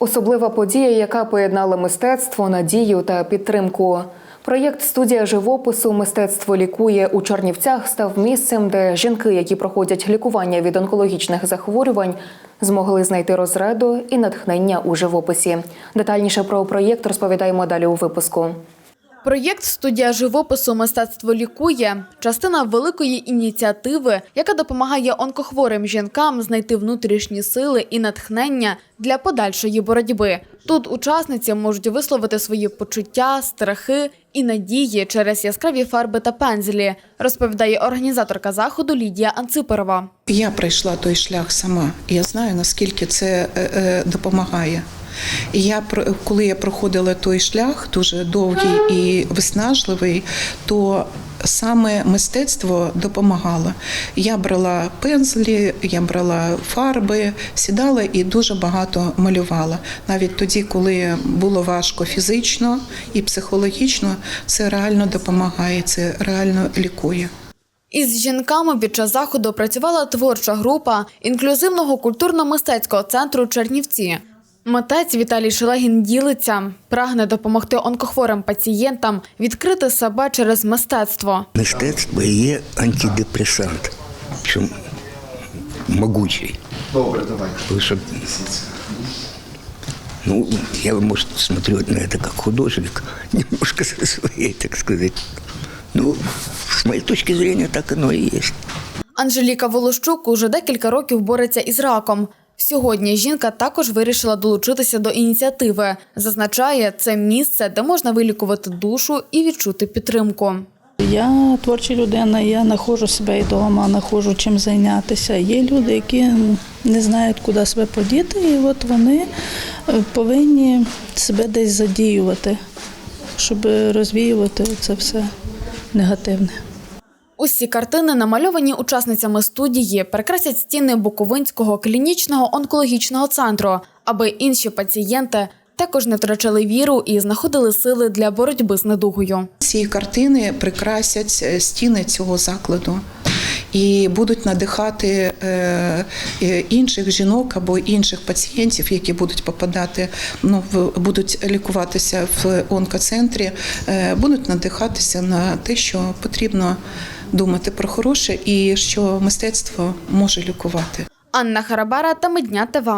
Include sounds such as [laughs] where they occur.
Особлива подія, яка поєднала мистецтво, надію та підтримку. Проєкт студія живопису Мистецтво лікує у Чернівцях став місцем, де жінки, які проходять лікування від онкологічних захворювань, змогли знайти розраду і натхнення у живописі. Детальніше про проєкт розповідаємо далі у випуску. Проєкт студія живопису Мистецтво лікує частина великої ініціативи, яка допомагає онкохворим жінкам знайти внутрішні сили і натхнення для подальшої боротьби. Тут учасниці можуть висловити свої почуття, страхи і надії через яскраві фарби та пензлі, розповідає організаторка заходу Лідія Анципорова. Я пройшла той шлях сама. Я знаю, наскільки це е, е, допомагає. І я коли я проходила той шлях, дуже довгий і виснажливий, то саме мистецтво допомагало. Я брала пензлі, я брала фарби, сідала і дуже багато малювала. Навіть тоді, коли було важко фізично і психологічно, це реально допомагає, це реально лікує. Із жінками під час заходу працювала творча група інклюзивного культурно-мистецького центру Чернівці. Митець Віталій Шелегін ділиться, прагне допомогти онкохворим пацієнтам відкрити себе через мистецтво. Мистецтво є антидепресант, що могучий. Добре, давай. Потому ну, я, может, смотрю на это как художник, [laughs] немножко со своей, так сказать. Ну, с моей точки зрения, так оно и есть. Анжеліка Волощук уже декілька років бореться із раком. Сьогодні жінка також вирішила долучитися до ініціативи. Зазначає, це місце, де можна вилікувати душу і відчути підтримку. Я творча людина, я знаходжу себе і вдома, знаходжу чим зайнятися. Є люди, які не знають, куди себе подіти, і от вони е, повинні себе десь задіювати, щоб розвіювати це все негативне. Усі картини, намальовані учасницями студії, прикрасять стіни Буковинського клінічного онкологічного центру, аби інші пацієнти також не втрачали віру і знаходили сили для боротьби з недугою. Ці картини прикрасять е, стіни цього закладу і будуть надихати е, е, інших жінок або інших пацієнтів, які будуть попадати, ну будуть лікуватися в онкоцентрі, будуть надихатися на те, що потрібно думати про хороше і що мистецтво може лікувати. Анна Харабара та Медня ТВ.